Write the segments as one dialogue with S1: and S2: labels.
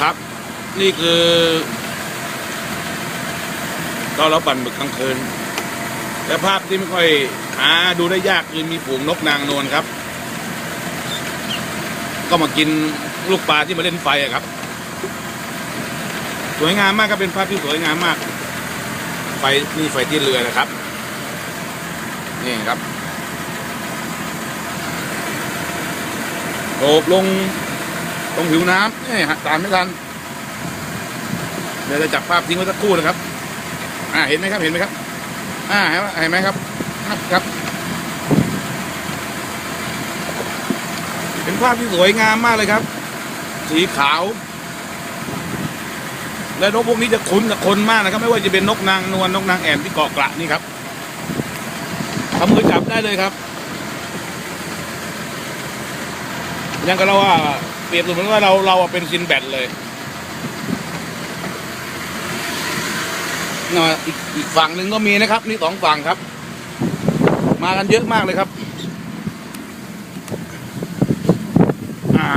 S1: ครับ นี่คือตอนเราปั่นหมึกกลางคืนแต่ภาพที่ไม่ค่อยหาดูได้ยากคือมีฝูงนกนางนวลครับ ก็มากินลูกปลาที่มาเล่นไฟครับ สวยงามมากครับเป็นภาพที่สวยงามมาก ไฟนี่ไฟที่เรือนะครับ นี่ครับโอบลง รงผิวน้ำนี่ฮะตามไม่ทันเดี๋ยวจะจับภาพทิ้งไว้สักครู่นะครับ อ่าเห็นไหมครับเห็นไหมครับ อ่าเห็นไหมครับครับ เป็นภาพที่สวยงามมากเลยครับ สีขาว และนกพวกนี้จะคุ้นกับคนมากนะครับ ไม่ว่าจะเป็นนกนางนวลนกนางแอ่นที่เกาะกระนี่ครับทำมือจับได้เลยครับ ยังกับเราว่า เปรียบเสมือนว่าเราเราเป็นซินแบดเลยน่ะอีกอีกฝั่งหนึ่งก็มีนะครับ นี่สองฝั่งครับ มากันเยอะมากเลยครับอ่า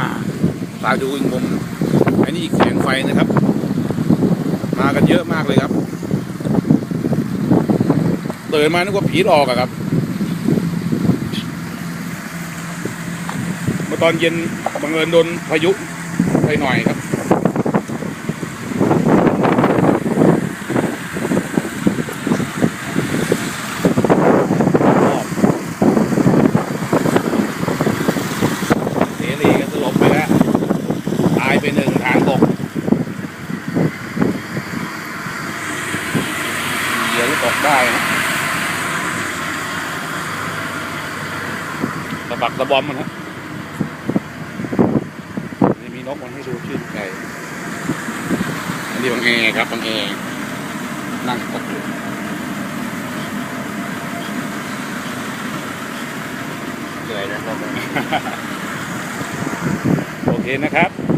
S1: ตาดูอีกมุมอันนี้อีกแสงไฟนะครับ มากันเยอะมากเลยครับ เตื่นมานึกว่าผีหลอกอะครับ มื่อตอนเย็นบังเอิญโดนพายุไปหน่อยครับเสรีก็สลบไปแล้วตายไปหนึ่งทางตกเดี๋ยวตกได้นะตะบักตะบอมมันฮะ นี่มีนกมันให้ดูชื่นใจอันนี้บางแอครับบางแอนั่งตกอยู่เหนื่อยนะครับโอเคนะครับ